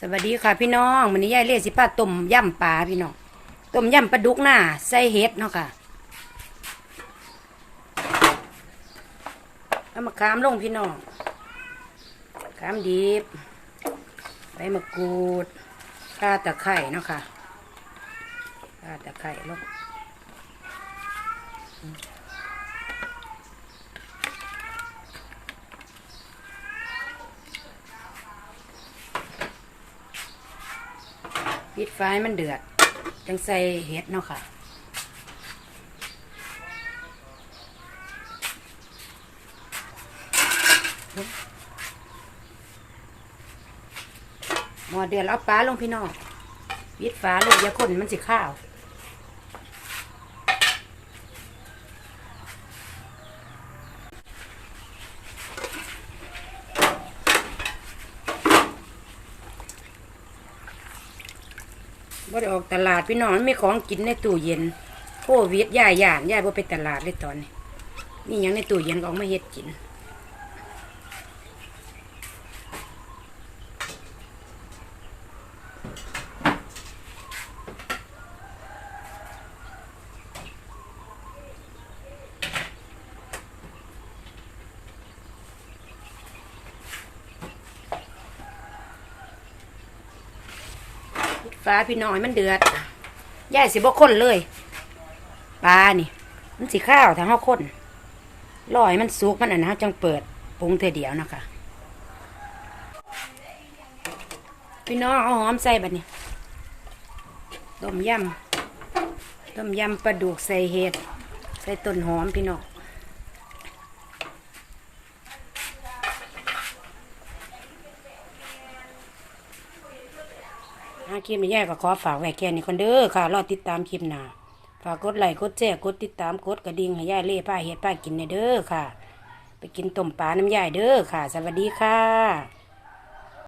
สวัสดีค่ะพี่น้องวันนี้ยายเล่สิพาต้มย่ำปลาพี่น้องต้มย่ำปลาดุกหน้าใส่เห็ดเนาะค่ะเอามาขามลงพี่น้องขามดิบใบมะกรูดข่าตะไคร่เนาะค่ะข่าตะไคร่ลง ปิดไฟมันเดือด จังใส่เห็ดเนาะค่ะ หมอเดือดเอาปลาลงพี่น้องปิดฝาเลยอย่าคนมันสิข้าว บ่ได้ออกตลาดพี่น้องมีของกินในตู้เย็นโควิดย่ายย่านย่าบ่ไปตลาดเลยตอนนี้นี่ยังในตู้เย็นก็เอกมาเฮ็ดกิน ฟ้าพี่น้อยมันเดือดย่ายสิบ่ข้นเลยปลานี่ มันสิข้าวทางเฮาข้นรอยมันสุกมันอันนะจังเปิดปรุงเทอเดียวนะคะพี่น้องเอาหอมใส่บัดนี้ต้มยำต้มยำปลาดุกใส่เห็ดใส่ต้นหอมพี่น้องาคลิปนี้ยายก็ขอฝากไว้แค่นี้คนเด้อค่ะ รอติดตามคลิปหน้าฝากกดไลค์กดแชร์กดติดตามกดกระดิ่งให้ยายเล่ป้าเฮ็ดป้ากินในเด้อค่ะ ไปกินต้มปลาน้ำยายเด้อค่ะ สวัสดีค่ะ